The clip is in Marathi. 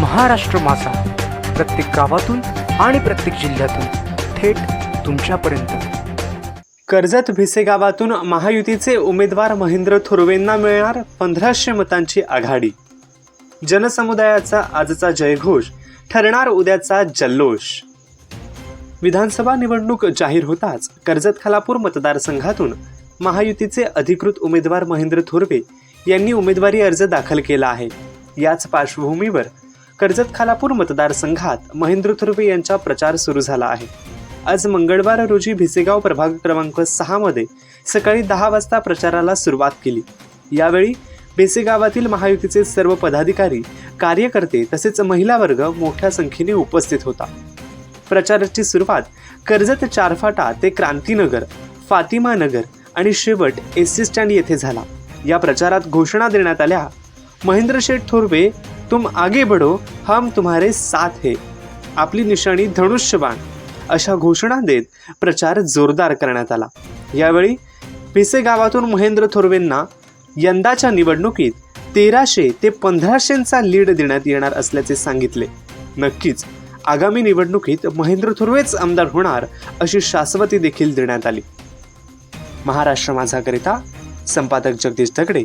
महाराष्ट्र माझा. प्रत्येक गावातून आणि प्रत्येक जिल्ह्यातून थेट तुमच्यापर्यंत. कर्जत भिसे गावातून महायुतीचे उमेदवार महेंद्र थोरवेंना मिळणार पंधराशे मतांची आघाडी. जनसमुदायाचा आजचा जयघोष ठरणार उद्याचा जल्लोष. विधानसभा निवडणूक जाहीर होताच कर्जत खालापूर मतदारसंघातून महायुतीचे अधिकृत उमेदवार महेंद्र थोरवे यांनी उमेदवारी अर्ज दाखल केला आहे. याच पार्श्वभूमीवर कर्जत खालापूर मतदारसंघात महेंद्र थुर्वे यांचा प्रचार सुरू झाला आहे. आज मंगळवार रोजी भिसेगाव प्रभाग क्रमांक सहामध्ये सकाळी दहा वाजता प्रचाराला सुरुवात केली. यावेळी भिसेगावातील महायुतीचे सर्व पदाधिकारी कार्यकर्ते तसेच महिला वर्ग मोठ्या संख्येने उपस्थित होता. प्रचाराची सुरुवात कर्जत चारफाटा ते क्रांतीनगर फातिमा नगर आणि शेवट एस सी स्टँड येथे झाला. या प्रचारात घोषणा देण्यात आल्या महेंद्र शेठ थोरवे तुम आगे बढो हम तुम्हारे साथ है। आपली निशाणी धनुष्यबाण अशा घोषणा देत प्रचार जोरदार करण्यात आला. यावेळी भिसे गावातून महेंद्र थोरवेंना यंदाच्या निवडणुकीत तेराशे ते पंधराशेंचा लीड देण्यात येणार असल्याचे सांगितले. नक्कीच आगामी निवडणुकीत महेंद्र थोरवेच आमदार होणार अशी शाश्वती देखील देण्यात आली. महाराष्ट्र माझाकरिता संपादक जगदीश दगडे